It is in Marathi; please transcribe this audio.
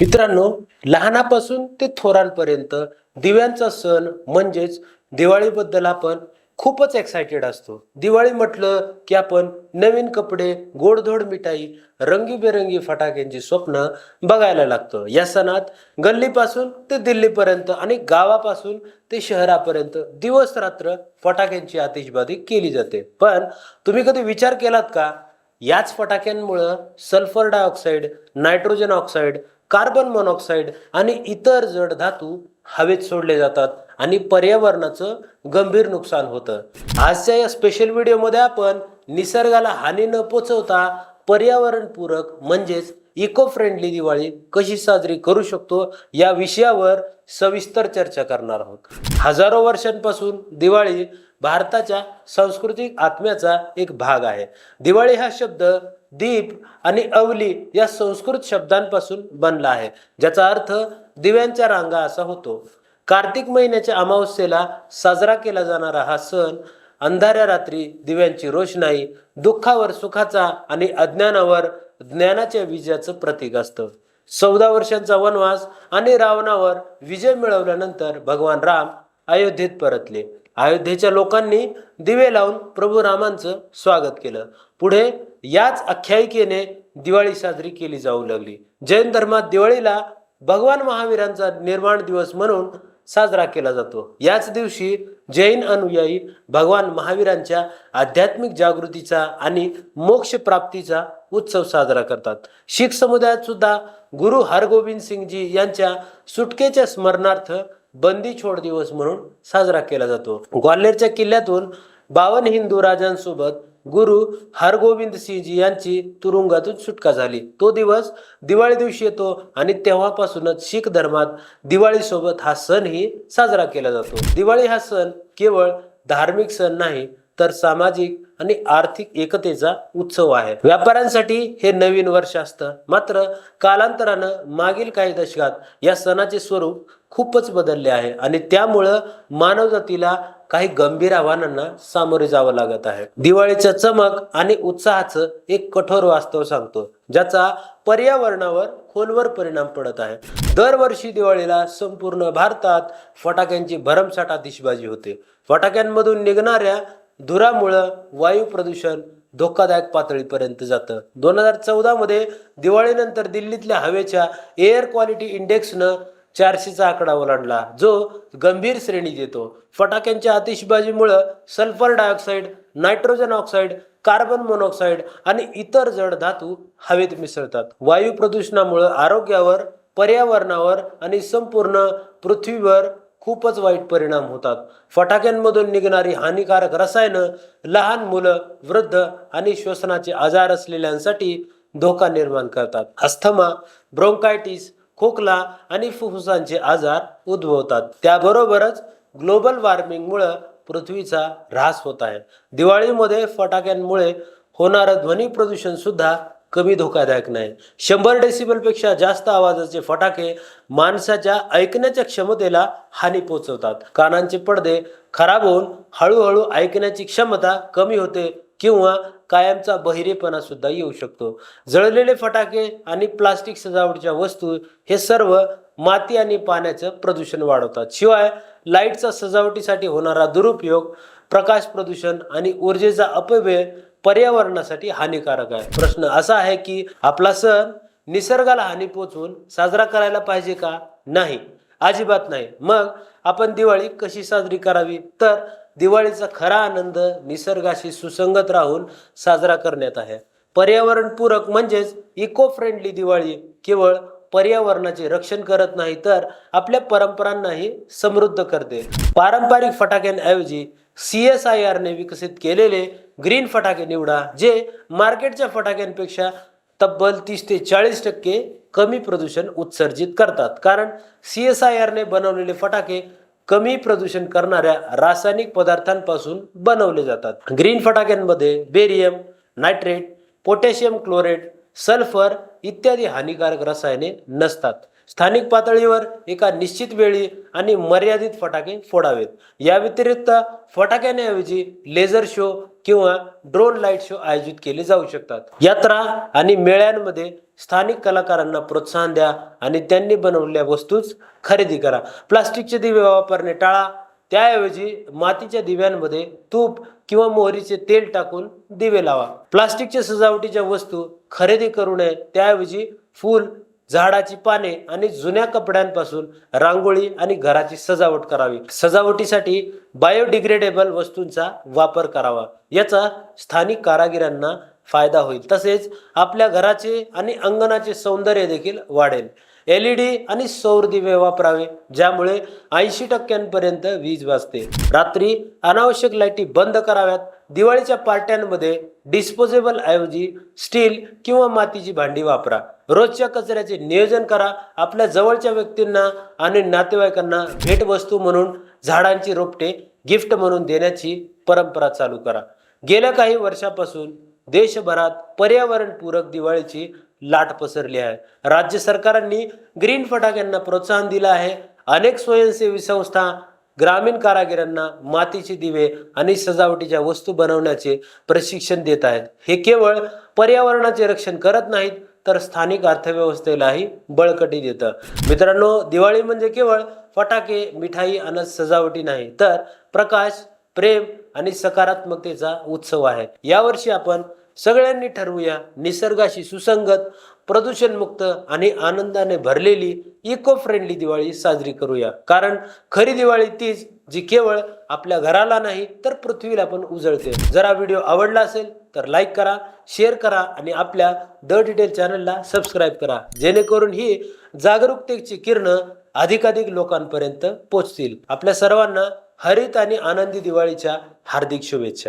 मित्रांनो लहानापासून ते थोरांपर्यंत दिव्यांचा सण म्हणजेच दिवाळीबद्दल आपण खूपच एक्सायटेड असतो. दिवाळी म्हटलं की आपण नवीन कपडे गोडधोड मिठाई रंगीबेरंगी फटाक्यांची स्वप्न बघायला लागतो. या सणात गल्लीपासून ते दिल्लीपर्यंत आणि गावापासून ते शहरापर्यंत दिवस रात्र फटाक्यांची आतिषबाजी केली जाते. पण तुम्ही कधी विचार केलात का? याच फटाक्यांमुळं sulphur dioxide nitrogen oxide carbon monoxide आणि इतर जड धातू हवेत सोडले जातात आणि पर्यावरणाचं गंभीर नुकसान होतं. आजच्या या स्पेशल व्हिडिओमध्ये आपण निसर्गाला हानी न पोचवता पर्यावरणपूरक म्हणजेच इको फ्रेंडली दिवाळी कशी साजरी करू शकतो या विषयावर सविस्तर चर्चा करणार आहोत. हजारो वर्षांपासून दिवाळी भारताच्या सांस्कृतिक आत्म्याचा एक भाग आहे. दिवाळी हा शब्द दीप आणि अवली या संस्कृत शब्दांपासून बनला आहे ज्याचा अर्थ दिव्यांच्या रांगा असा होतो. कार्तिक महिन्याच्या अमावस्येला साजरा केला जाणारा हा सण अंधाऱ्या रात्री दिव्यांची रोषणाई दुःखावर सुखाचा आणि अज्ञानावर ज्ञानाच्या विजयाचं प्रतीक असतं. चौदा वर्षांचा वनवास आणि रावणावर विजय मिळवल्यानंतर भगवान राम अयोध्येत परतले. अयोध्येच्या लोकांनी दिवे लावून प्रभू रामांचं स्वागत केलं. पुढे याच आख्यायिकेने दिवाळी साजरी केली जाऊ लागली. जैन धर्मात दिवाळीला भगवान महावीरांचा निर्माण दिवस म्हणून साजरा केला जातो. याच दिवशी जैन अनुयायी भगवान महावीरांच्या आध्यात्मिक जागृतीचा आणि मोक्ष प्राप्तीचा उत्सव साजरा करतात. शीख समुदायात सुद्धा गुरु हरगोविंद सिंगजी यांच्या सुटकेच्या स्मरणार्थ बंदी छोड दिवस म्हणून साजरा केला जातो. ग्वाल्हेरच्या किल्ल्यातून बावन हिंदू राजांसोबत गुरु हरगोविंद सिंहजी यांची तुरुंगातून सुटका झाली. तो दिवस दिवाळी दिवशी येतो आणि तेव्हापासूनच शीख धर्मात दिवाळीसोबत हा सणही साजरा केला जातो. दिवाळी हा सण केवळ धार्मिक सण नाही तर सामाजिक आणि आर्थिक एकतेचा उत्सव आहे. व्यापाऱ्यांसाठी हे नवीन वर्ष असतं. मात्र कालांतरानं मागील काही दशकात या सणाचे स्वरूप खूपच बदलले आहे आणि त्यामुळं मानवजातीला काही गंभीर आव्हानांना सामोरे जावं लागत आहे. दिवाळीच्या चमक आणि उत्साहाचं एक कठोर वास्तव सांगतो ज्याचा पर्यावरणावर खोलवर परिणाम पडत आहे. दरवर्षी दिवाळीला संपूर्ण भारतात फटाक्यांची भरमसाठ आतिषबाजी होते. फटाक्यांमधून निघणाऱ्या धुरामुळं वायू प्रदूषण धोकादायक पातळीपर्यंत जातं. दोन हजार चौदामध्ये दिवाळीनंतर दिल्लीतल्या हवेच्या एअर क्वालिटी इंडेक्सनं चारशेचा आकडा ओलांडला जो गंभीर श्रेणी देतो फटाक्यांच्या आतिषबाजीमुळं sulphur dioxide nitrogen oxide carbon monoxide आणि इतर जड धातू हवेत मिसळतात. वायू प्रदूषणामुळं आरोग्यावर पर्यावरणावर आणि संपूर्ण पृथ्वीवर खूपच वाईट परिणाम होतात. फटाक्यांमधून निघणारी हानिकारक रसायनं लहान मुलं वृद्ध आणि श्वसनाचे आजार असलेल्यांसाठी धोका निर्माण करतात. अस्थमा ब्रोंकायटिस खोकला आणि फुफ्फुसांचे आजार उद्भवतात. त्याबरोबरच ग्लोबल वॉर्मिंगमुळं पृथ्वीचा ऱ्हास होत आहे. दिवाळीमध्ये फटाक्यांमुळे होणारं ध्वनी प्रदूषण सुद्धा कमी धोकादायक नाही. शंभर डेसिबलपेक्षा जास्त आवाजाचे फटाके माणसाच्या ऐकण्याच्या क्षमतेला हानी पोचवतात कानांचे पडदे खराब होऊन हळूहळू ऐकण्याची क्षमता कमी होते किंवा कायमचा बहिरेपणा सुद्धा येऊ शकतो. जळलेले फटाके आणि प्लास्टिक सजावटीच्या वस्तू हे सर्व माती आणि पाण्याचं प्रदूषण वाढवतात. शिवाय लाईटचा सजावटीसाठी होणारा दुरुपयोग प्रकाश प्रदूषण आणि ऊर्जेचा अपव्यय पर्यावरणासाठी हानिकारक आहे. प्रश्न असा आहे की आपला सण निसर्गाला हानी पोचवून साजरा करायला पाहिजे का? नाही. अजिबात नाही. मग आपण दिवाळी कशी साजरी करावी? तर दिवाळीचा खरा आनंद निसर्गाशी सुसंगत राहून साजरा करण्यात आहे. पर्यावरणपूरक म्हणजेच इको फ्रेंडली दिवाळी केवळ पर्यावरणाचे रक्षण करत नाही तर आपल्या परंपरांनाही समृद्ध करते. पारंपरिक फटाक्यांऐवजी सी एस आय आरने विकसित केलेले ग्रीन फटाके निवडा जे मार्केटच्या फटाक्यांपेक्षा तब्बल तीस ते चाळीस टक्के कमी प्रदूषण उत्सर्जित करतात. कारण सी एस आय आरने बनवलेले फटाके कमी प्रदूषण करणाऱ्या रासायनिक पदार्थांपासून बनवले जातात. Green फटाक्यांमध्ये barium nitrate potassium chlorate sulphur इत्यादी हानिकारक रसायने नसतात. स्थानिक पातळीवर एका निश्चित वेळी आणि मर्यादित फटाके फोडावेत. या व्यतिरिक्त फटाक्यांऐवजी लेझर शो किंवा ड्रोन लाइट शो आयोजित केले जाऊ शकतात. यात्रा आणि मेळ्यांमध्ये स्थानिक कलाकारांना प्रोत्साहन द्या आणि त्यांनी बनवलेल्या वस्तूच खरेदी करा. प्लास्टिकचे दिवे वापरणे टाळा. त्याऐवजी मातीच्या दिव्यांमध्ये तूप किंवा मोहरीचे तेल टाकून दिवे लावा. प्लास्टिकच्या सजावटीच्या वस्तू खरेदी करू नये. त्याऐवजी फूल झाडाची पाने आणि जुन्या कपड्यांपासून रांगोळी आणि घराची सजावट करावी. सजावटीसाठी बायोडिग्रेडेबल वस्तूंचा वापर करावा. याचा स्थानिक कारागिरांना फायदा होईल. तसेच आपल्या घराचे आणि अंगणाचे सौंदर्य देखील वाढेल. एल ई डी आणि सौर दिवे वापरावे ज्यामुळे ऐंशी टक्क्यांपर्यंत वीज वाचते. रात्री अनावश्यक लाईटी बंद कराव्यात. दिवाळीच्या पार्ट्यांमध्ये डिस्पोजेबल ऐवजी स्टील किंवा मातीची भांडी वापरा. रोजच्या कचऱ्याचे नियोजन करा. आपल्या जवळच्या व्यक्तींना आणि नातेवाईकांना भेटवस्तू म्हणून झाडांची रोपटे गिफ्ट म्हणून देण्याची परंपरा चालू करा. गेल्या काही वर्षापासून देशभरात पर्यावरणपूरक दिवाळीची लाट पसरली आहे. राज्य सरकारांनी ग्रीन फटाक्यांना प्रोत्साहन दिलं आहे. अनेक स्वयंसेवी संस्था ग्रामीण कारागिरांना मातीचे दिवे आणि सजावटीच्या वस्तू बनवण्याचे प्रशिक्षण देत आहेत. हे केवळ पर्यावरणाचे रक्षण करत नाहीत तर स्थानिक अर्थव्यवस्थेलाही बळकटी देतं. मित्रांनो दिवाळी म्हणजे केवळ फटाके मिठाई आणि सजावटी नाही तर प्रकाश प्रेम आणि सकारात्मकतेचा उत्सव आहे. यावर्षी आपण सगळ्यांनी ठरवूया निसर्गाशी सुसंगत प्रदूषणमुक्त आणि आनंदाने भरलेली इको फ्रेंडली दिवाळी साजरी करूया. कारण खरी दिवाळी तीच जी केवळ आपल्या घराला नाही तर पृथ्वीला पण उजळते. जर हा व्हिडिओ आवडला असेल तर लाईक करा शेअर करा आणि आपल्या द डिटेल चॅनलला सबस्क्राईब करा. जेणेकरून ही जागरूकतेची किरणं अधिकाधिक लोकांपर्यंत पोचतील. आपल्या सर्वांना हरित आणि आनंदी दिवाळीच्या हार्दिक शुभेच्छा.